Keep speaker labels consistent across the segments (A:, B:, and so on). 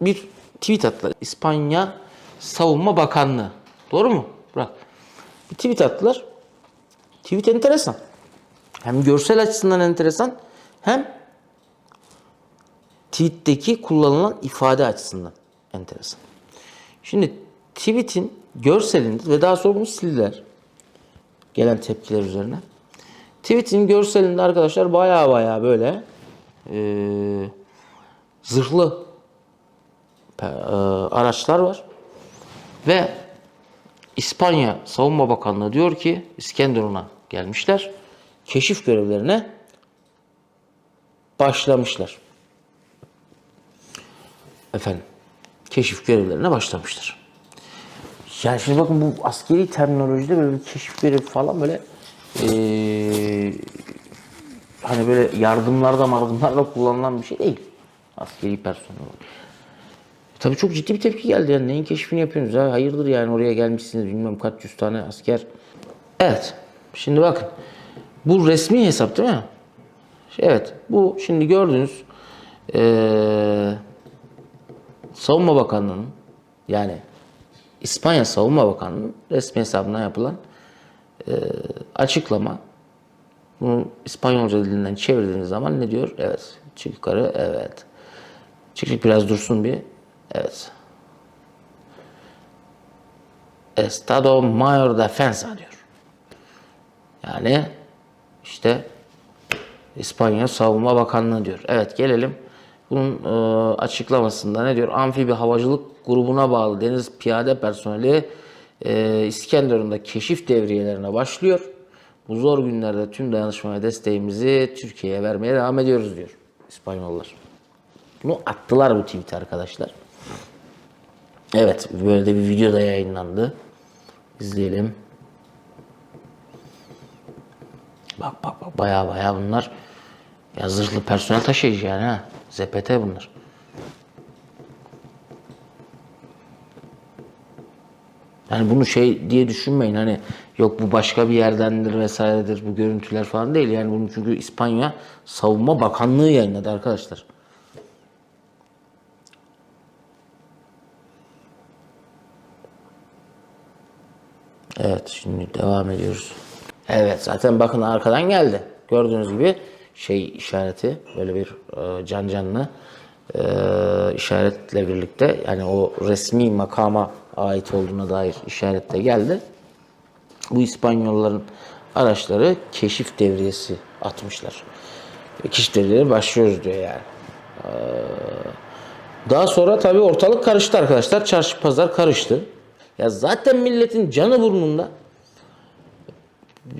A: bir tweet attılar. İspanya Savunma Bakanlığı. Doğru mu? Bırak. Bir tweet attılar. Tweet enteresan. Hem görsel açısından enteresan hem tweet'teki kullanılan ifade açısından enteresan. Şimdi tweet'in görselinde ve daha sonra bunu sildiler. Gelen tepkiler üzerine. Tweet'in görselinde arkadaşlar baya baya böyle eee, zırhlı e, araçlar var. Ve İspanya Savunma Bakanlığı diyor ki İskenderun'a gelmişler. Keşif görevlerine başlamışlar. Efendim, keşif görevlerine başlamışlar. Yani şimdi bakın bu askeri terminolojide böyle bir keşif görevi falan böyle eee, hani böyle yardımlarda mardımlarda kullanılan bir şey değil. Askeri personel. Tabii çok ciddi bir tepki geldi. Yani neyin keşfini yapıyorsunuz? Ha? Hayırdır yani oraya gelmişsiniz bilmem kaç yüz tane asker. Evet. Şimdi bakın. Bu resmi hesap değil mi? Evet. Bu şimdi gördüğünüz eee Savunma Bakanlığı'nın yani İspanya Savunma Bakanlığı'nın resmi hesabından yapılan eee, açıklama. Bunu İspanyolca dilinden çevirdiğiniz zaman ne diyor? Evet. Çık yukarı. Evet. Çık biraz dursun bir. Evet. Estado Mayor Defensa diyor. Yani işte İspanya Savunma Bakanlığı diyor. Evet gelelim. Bunun e, açıklamasında ne diyor? Amfibi havacılık grubuna bağlı deniz piyade personeli e, İskenderun'da keşif devriyelerine başlıyor. Bu zor günlerde tüm dayanışmaya desteğimizi Türkiye'ye vermeye devam ediyoruz diyor İspanyollar. Bunu attılar bu tweet'i arkadaşlar. Evet, böyle de bir video da yayınlandı. İzleyelim. Bak bak bak baya baya bunlar ya zırhlı personel taşıyıcı yani ha. ZPT bunlar. Yani bunu şey diye düşünmeyin hani yok bu başka bir yerdendir vesairedir bu görüntüler falan değil. Yani bunu çünkü İspanya Savunma Bakanlığı yayınladı arkadaşlar. Evet şimdi devam ediyoruz. Evet zaten bakın arkadan geldi. Gördüğünüz gibi şey işareti böyle bir e, can canlı e, işaretle birlikte yani o resmi makama ait olduğuna dair işaretle geldi. Bu İspanyolların araçları keşif devriyesi atmışlar. Ve keşif devriyeleri başlıyoruz diyor yani. Daha sonra tabii ortalık karıştı arkadaşlar. Çarşı pazar karıştı. Ya zaten milletin canı burnunda.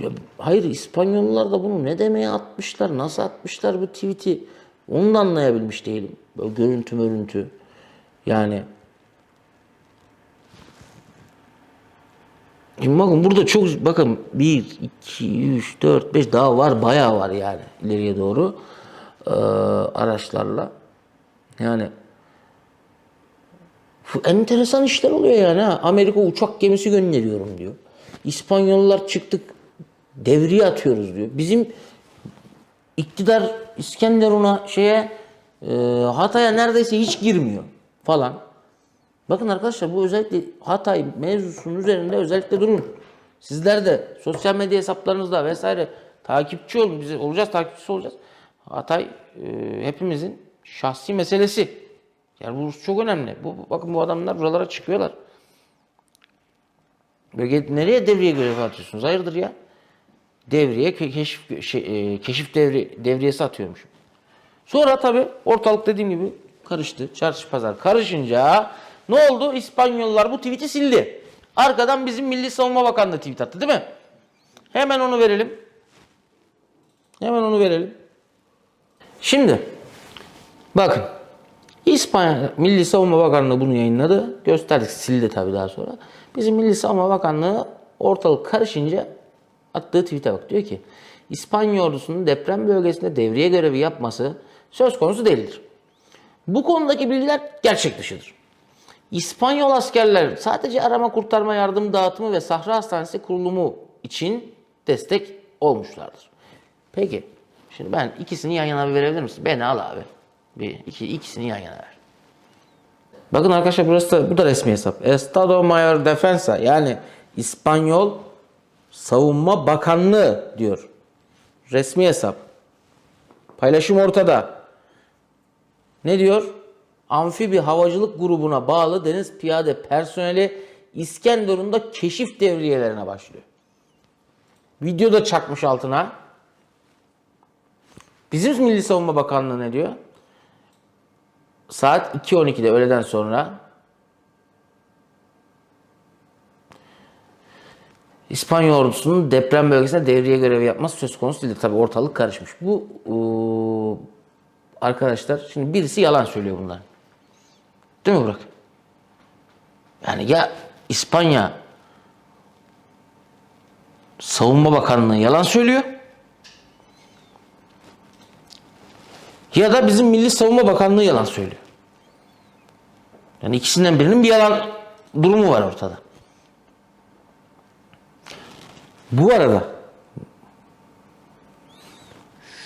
A: Ya hayır İspanyollar da bunu ne demeye atmışlar, nasıl atmışlar bu tweet'i onu da anlayabilmiş değilim. Böyle görüntü mörüntü. Yani Şimdi bakın burada çok bakın 1, 2, 3, 4, 5 daha var bayağı var yani ileriye doğru Ee, araçlarla. Yani enteresan işler oluyor yani ha. Amerika uçak gemisi gönderiyorum diyor. İspanyollar çıktık devriye atıyoruz diyor. Bizim iktidar İskenderun'a şeye e, Hatay'a neredeyse hiç girmiyor falan. Bakın arkadaşlar bu özellikle Hatay mevzusunun üzerinde özellikle durun. Sizler de sosyal medya hesaplarınızda vesaire takipçi olun. Biz olacağız, takipçisi olacağız. Hatay e, hepimizin şahsi meselesi. Yani bu çok önemli. Bu, bakın bu adamlar buralara çıkıyorlar. Böyle nereye devriye görevi atıyorsunuz? Hayırdır ya? Devriye ke- keşif şey, e, keşif devri devriyesi atıyormuş. Sonra tabii ortalık dediğim gibi karıştı. Çarşı pazar karışınca ne oldu? İspanyollar bu tweet'i sildi. Arkadan bizim Milli Savunma Bakanlığı tweet attı değil mi? Hemen onu verelim. Hemen onu verelim. Şimdi bakın İspanya Milli Savunma Bakanlığı bunu yayınladı. Gösterdik sildi tabii daha sonra. Bizim Milli Savunma Bakanlığı ortalık karışınca attığı tweet'e bak. Diyor ki İspanya ordusunun deprem bölgesinde devriye görevi yapması söz konusu değildir. Bu konudaki bilgiler gerçek dışıdır. İspanyol askerler sadece arama kurtarma yardım dağıtımı ve Sahra Hastanesi kurulumu için destek olmuşlardır. Peki şimdi ben ikisini yan yana bir verebilir misin? Beni al abi. Bir, iki, ikisini yan yana ver. Bakın arkadaşlar burası da bu da resmi hesap. Estado Mayor Defensa yani İspanyol Savunma Bakanlığı diyor. Resmi hesap. Paylaşım ortada. Ne diyor? Amfibi havacılık grubuna bağlı deniz piyade personeli İskenderun'da keşif devriyelerine başlıyor. Video da çakmış altına. Bizim Milli Savunma Bakanlığı ne diyor? Saat 2.12'de öğleden sonra İspanya ordusunun deprem bölgesinde devriye görevi yapması söz konusu değildir. Tabi ortalık karışmış. Bu ıı, arkadaşlar şimdi birisi yalan söylüyor bunlar. Değil mi Burak? Yani ya İspanya Savunma Bakanlığı yalan söylüyor. Ya da bizim Milli Savunma Bakanlığı yalan söylüyor. Yani ikisinden birinin bir yalan durumu var ortada. Bu arada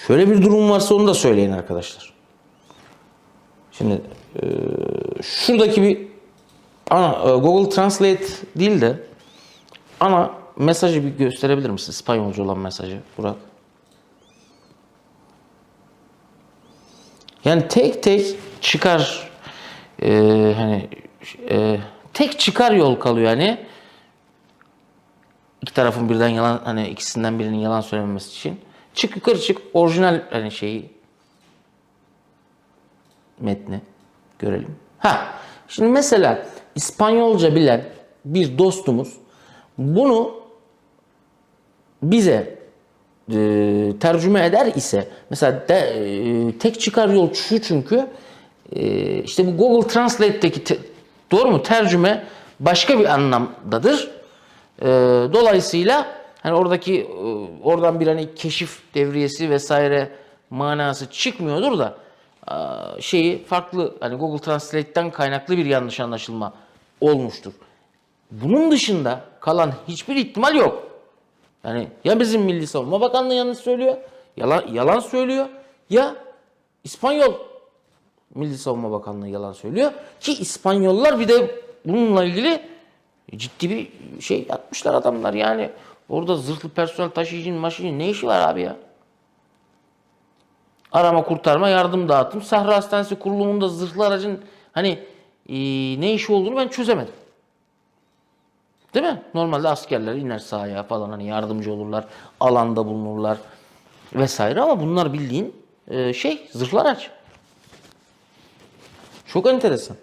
A: şöyle bir durum varsa onu da söyleyin arkadaşlar. Şimdi e, şuradaki bir ana, e, Google Translate değil de ana mesajı bir gösterebilir misin? İspanyolca olan mesajı Burak. Yani tek tek çıkar e, hani e, tek çıkar yol kalıyor yani iki tarafın birden yalan hani ikisinden birinin yalan söylememesi için çık yukarı çık orijinal hani şeyi metni görelim. Ha şimdi mesela İspanyolca bilen bir dostumuz bunu bize e, tercüme eder ise mesela de, e, tek çıkar yol şu çünkü e, işte bu Google Translate'deki te- doğru mu tercüme başka bir anlamdadır. E, dolayısıyla hani oradaki e, oradan bir hani keşif devriyesi vesaire manası çıkmıyordur da e, şeyi farklı hani Google Translate'ten kaynaklı bir yanlış anlaşılma olmuştur. Bunun dışında kalan hiçbir ihtimal yok. Yani ya bizim Milli Savunma Bakanlığı yanlış söylüyor, yalan, yalan söylüyor ya İspanyol Milli Savunma Bakanlığı yalan söylüyor ki İspanyollar bir de bununla ilgili ciddi bir şey yapmışlar adamlar yani orada zırhlı personel taşıyıcının maşinin ne işi var abi ya? Arama kurtarma yardım dağıtım Sahra Hastanesi kurulumunda zırhlı aracın hani e, ne işi olduğunu ben çözemedim. Değil mi? Normalde askerler iner sahaya falan hani yardımcı olurlar, alanda bulunurlar vesaire ama bunlar bildiğin e, şey zırhlı araç. Çok enteresan.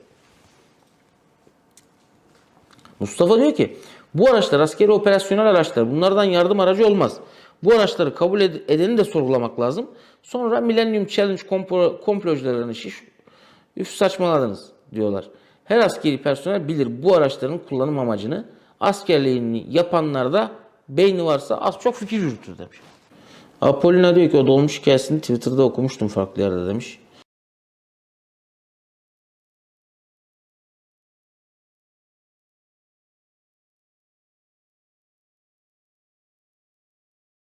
A: Mustafa diyor ki bu araçlar askeri operasyonel araçlar. Bunlardan yardım aracı olmaz. Bu araçları kabul ed- edeni de sorgulamak lazım. Sonra Millennium Challenge komplo- komplocularının şiş üf saçmaladınız diyorlar. Her askeri personel bilir bu araçların kullanım amacını. Askerliğini yapanlar da beyni varsa az çok fikir yürütür demiş. Apollina diyor ki o dolmuş hikayesini Twitter'da okumuştum farklı yerde demiş.